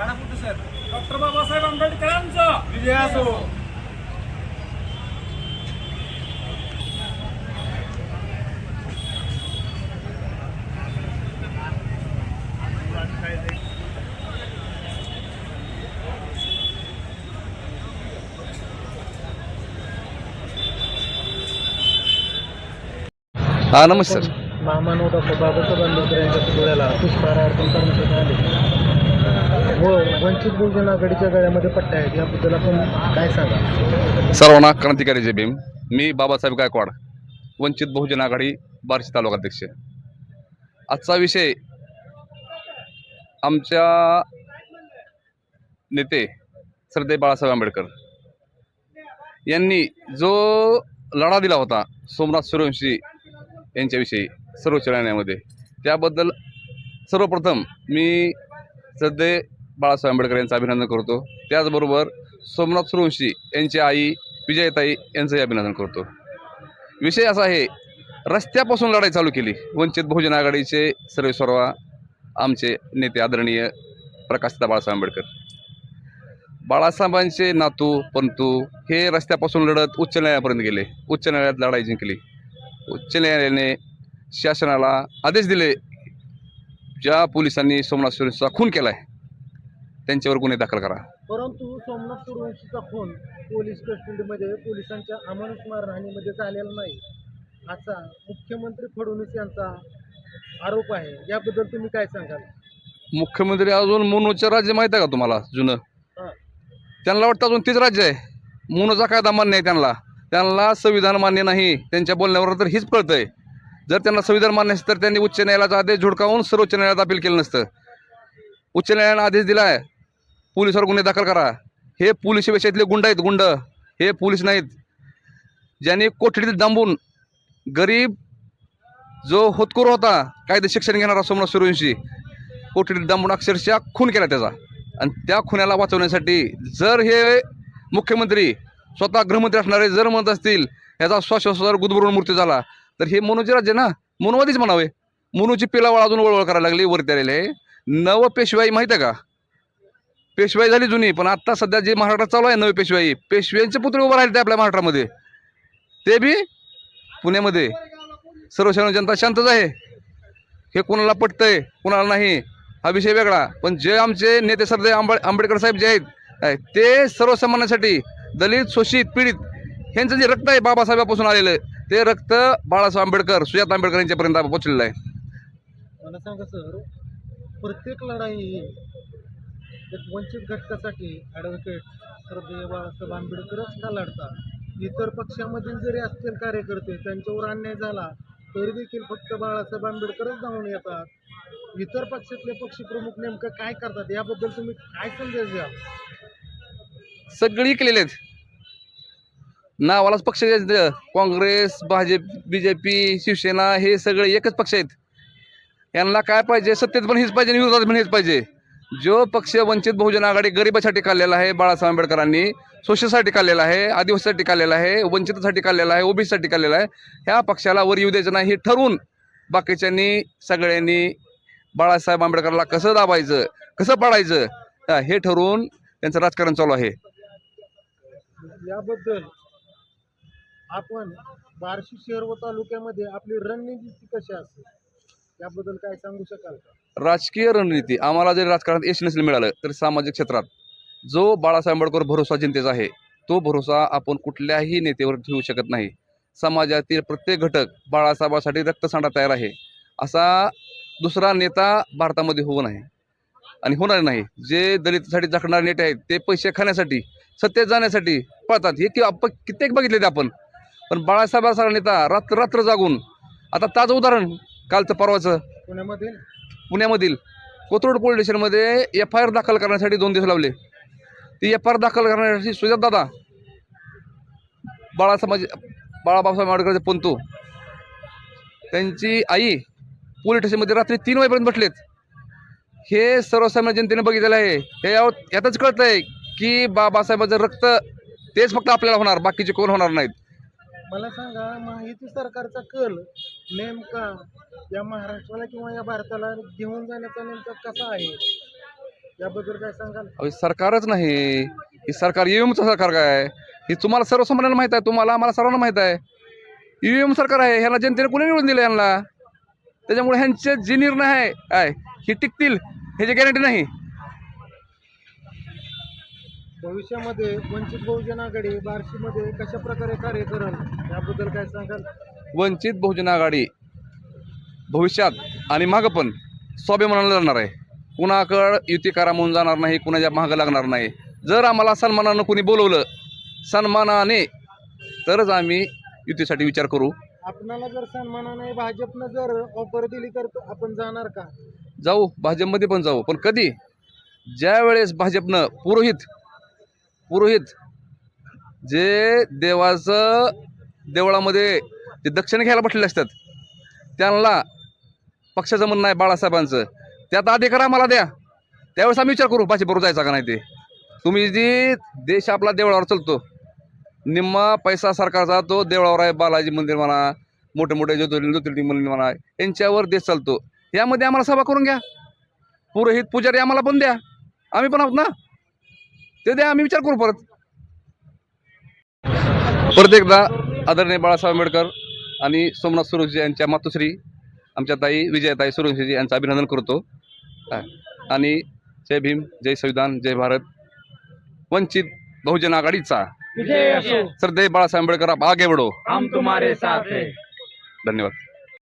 Doctor Babasaheb आंबेडकरांचा. विजय असो. हा नमस्कार. मामानो डॉक्टर बाबासाहेब आंबेडकर यांच्या पुतळ्याला पुष्पहार अर्पण करण्यासाठी आले. हो वंचित बहुजन आघाडीच्या गळ्यामध्ये पट्ट्या आहेत. याबद्दल आपण काय सांगा सर्वांना क्रांतिकारी जय भीम. मी बाबासाहेब गायकवाड वंचित बहुजन आघाडी बार्शी तालुका अध्यक्ष. आजचा विषय आमच्या नेते श्रद्धे बाळासाहेब आंबेडकर यांनी जो लढा दिला होता सोमनाथ सूर्यवंशी यांच्याविषयी सर्वोच्च न्यायालयामध्ये त्याबद्दल सर्वप्रथम मी श्रद्धे बाळासाहेब आंबेडकर यांचं अभिनंदन करतो. त्याचबरोबर सोमनाथ सुरवंशी यांची आई विजयताई यांचंही अभिनंदन करतो. विषय असा आहे रस्त्यापासून लढाई चालू केली. वंचित बहुजन आघाडीचे सर्वेसर्वा आमचे नेते आदरणीय प्रकाशदा बाळासाहेब आंबेडकर. बाळासाहेबांचे नातू पंतू हे रस्त्यापासून लढत उच्च न्यायालयापर्यंत गेले. उच्च न्यायालयात लढाई जिंकली. उच्च न्यायालयाने शासनाला आदेश दिले. ज्या पोलिसांनी सोमनाथ सुरेशचा खून केला आहे त्यांच्यावर गुन्हे दाखल करा. परंतु सोमनाथ सूर्यवंशीचा खून पोलीस कस्टडीमध्ये पोलिसांच्या अमानुष मारहाणीमध्ये झालेला नाही. असा मुख्यमंत्री फडणवीस यांचा आरोप आहे. याबद्दल तुम्ही काय सांगाल? मुख्यमंत्री अजून मोनूचं राज्य माहीत आहे का तुम्हाला? जुनं? त्यांना वाटतं अजून तेच राज्य आहे. मोनूचा कायदा मान्य आहे त्यांना. त्यांना संविधान मान्य नाही. त्यांच्या बोलण्यावर तर हीच कळतंय जर त्यांना संविधान मान्य असतं तर त्यांनी उच्च न्यायालयाचा आदेश झुडकावून सर्वोच्च न्यायालयात अपील केलं नसतं. उच्च न्यायालयानं आदेश दिला आहे पोलिसावर गुन्हे दाखल करा. हे पोलीस विषयातले गुंड आहेत गुंड. हे पोलीस नाहीत. ज्यांनी कोठडीत डांबून गरीब जो होतकोर होता कायदे शिक्षण घेणारा सोमनाथ सूर्यवंशी कोठडीत डांबून अक्षरशः खून केला त्याचा. आणि त्या खुन्याला वाचवण्यासाठी जर हे मुख्यमंत्री स्वतः गृहमंत्री असणारे जर म्हणत असतील ह्याचा श्वासोश्वासावर गुदबरून मृत्यू झाला तर हे मनोजी राज्य ना? मनोवादीच म्हणावे. मनूची पिलावळ अजून वळवळ करायला लागली वरती आलेले. नव पेशवाई माहीत आहे का? पेशवाई झाली जुनी पण आत्ता सध्या जे महाराष्ट्रात चालू आहे नवी पेशवाई पेशव्यांचे पुत्र उभं राहिले ते आपल्या महाराष्ट्रामध्ये. ते बी पुण्यामध्ये. सर्वसाधारण जनता शांतच आहे. हे कोणाला पटतंय कोणाला नाही हा विषय वेगळा. पण जे आमचे नेते सरदे आंबे आंबेडकर साहेब जे आहेत ते सर्वसामान्यांसाठी दलित शोषित पीडित ह्यांचं जे रक्त आहे बाबासाहेबापासून आलेलं ते रक्त बाळासाहेब आंबेडकर सुजात आंबेडकर यांच्यापर्यंत पोचलेलं आहे. मला सांगा सर प्रत्येक लढाई एक वंचित घटकासाठी ॲडव्होकेट श्रद्धेय बाळासाहेब आंबेडकरच का लढतात इतर पक्षामधील जरी असतील कार्यकर्ते त्यांच्यावर अन्याय झाला तरी देखील फक्त बाळासाहेब आंबेडकरच धावून येतात. इतर पक्षातले पक्षप्रमुख नेमकं काय करतात? याबद्दल तुम्ही काय संदेश द्या सगळी केलेले आहेत. नावालाच पक्ष Congress Bhajap B J P Shiv Sena हे सगळे एकच पक्ष आहेत. यांना काय पाहिजे? सत्तेत पण हेच पाहिजे आणि विरोधात पण हेच पाहिजे. जो पक्ष वंचित बहुजन आघाडी गरिबासाठी काढलेला आहे बाळासाहेब आंबेडकरांनी सोशलसाठी काढलेला आहे आदिवासीसाठी काढलेला आहे वंचितसाठी काढलेला आहे ओबीसीसाठी काढलेला आहे ह्या पक्षाला वर येऊ द्यायचं नाही हे ठरवून बाकीच्यांनी सगळ्यांनी बाळासाहेब आंबेडकरला कसं दाबायचं कसं पाडायचं हे ठरवून त्यांचं राजकारण चालू आहे. याबद्दल आपण बार्शी शहर व तालुक्यामध्ये आपली रणनीती कशी असते त्याबद्दल काय सांगू शकाल का? राजकीय रणनीती आम्हाला जरी राजकारणात यश नसेल मिळालं तरी सामाजिक क्षेत्रात जो बाळासाहेब आंबेडकर भरोसा जनतेचा आहे तो भरोसा आपण कुठल्याही नेत्यावर ठेवू शकत नाही. समाजातील प्रत्येक घटक बाळासाहेबासाठी रक्तसांडा तयार आहे असा दुसरा नेता भारतामध्ये होऊ नये. आणि होणार नाही. जे दलितसाठी जखणारे नेते आहेत ते पैसे खाण्यासाठी सत्तेत जाण्यासाठी पळतात. हे किंवा आपण कित्येक बघितले ते आपण. पण बाळासाहेबासारखा नेता रात्र रात्र जागून आता ताजं उदाहरण कालचं परवाचं? पुण्यामध्ये पुण्यामधील. कोथरूड पोलीस स्टेशनमध्ये एफ आय आर दाखल करण्यासाठी दोन दिवस लावले. ती एफ आय आर दाखल करण्यासाठी सुजात दादा बाळासाहेब बाळाबाबासाहेब आंबेडकरचे पंतू त्यांची आई पोलीस स्टेशनमध्ये रात्री तीन वाजेपर्यंत बसलेत. हे सर्वसामान्य जनतेने बघितलेलं आहे. हे यातच कळतं आहे की बाबासाहेबाचं रक्त तेच फक्त आपल्याला होणार बाकीचे कोण होणार नाहीत. मला सांगा माहिती सरकारचा कल नेमका या महाराष्ट्राला किंवा या भारताला घेऊन जाण्याचा नेमका कसा आहे? याबद्दल काय सांगाल? अहो, सरकारच नाही. ही सरकार ईव्हीएमचं सरकार काय? हे तुम्हाला सर्वसामान्यांना माहीत आहे तुम्हाला आम्हाला सर्वांना माहीत आहे. ईव्हीएम सरकार आहे ह्याला जनतेने कोणी निवडून दिलं यांना? त्याच्यामुळे ह्यांचे जे निर्णय आहे आहे हे टिकतील ह्याची गॅरंटी नाही. भविष्यामध्ये वंचित बहुजन आघाडी बार्शीमध्ये कशा प्रकारे कार्य करेल याबद्दल काय सांगाल? वंचित बहुजन आघाडी भविष्यात आणि मागं पण स्वाभिमानानं लढणार आहे. कुणाकडं युती करा म्हणून जाणार नाही कुणाच्या मागं लागणार नाही. जर आम्हाला सन्मानानं कोणी बोलवलं सन्मानाने तरच आम्ही युतीसाठी विचार करू. आपणाला जर सन्मानाने भाजपनं जर ऑफर दिली तर आपण जाणार का? जाऊ भाजपमध्ये पण जाऊ. पण कधी? ज्या वेळेस भाजपनं पुरोहित पुरोहित जे देवाचं देवळामध्ये जे दक्षिण घ्यायला बसलेले असतात त्यांना पक्षाचं म्हणणं आहे बाळासाहेबांचं. त्यात अधिकार आम्हाला द्या. त्यावेळेस आम्ही विचार करू भाजपवर जायचा का नाही ते. तुम्ही जी देश आपला देवळावर चालतो निम्मा पैसा सरकारचा तो देवळावर आहे बालाजी मंदिर म्हणा मोठे मोठे ज्योतिर्लिंग ज्योतिर्लिंग मंदिर म्हणा यांच्यावर देश चालतो. यामध्ये आम्हाला सभा करून घ्या. पुरोहित पुजारी आम्हाला पण द्या. आम्ही पण आहोत ना? ते द्या आम्ही विचार करू परत. परत एकदा आदरणीय बाळासाहेब आंबेडकर आणि सोमनाथ सुरवशी यांच्या मातोश्री आमच्या ताई विजयताई सुरवशी यांचं अभिनंदन करतो. आणि जय भीम जय संविधान जय भारत. वंचित बहुजन आघाडीचा श्रद्धेय बाळासाहेब आंबेडकर आप आगे बढो. हम तुम्हारे साथ हैं. धन्यवाद.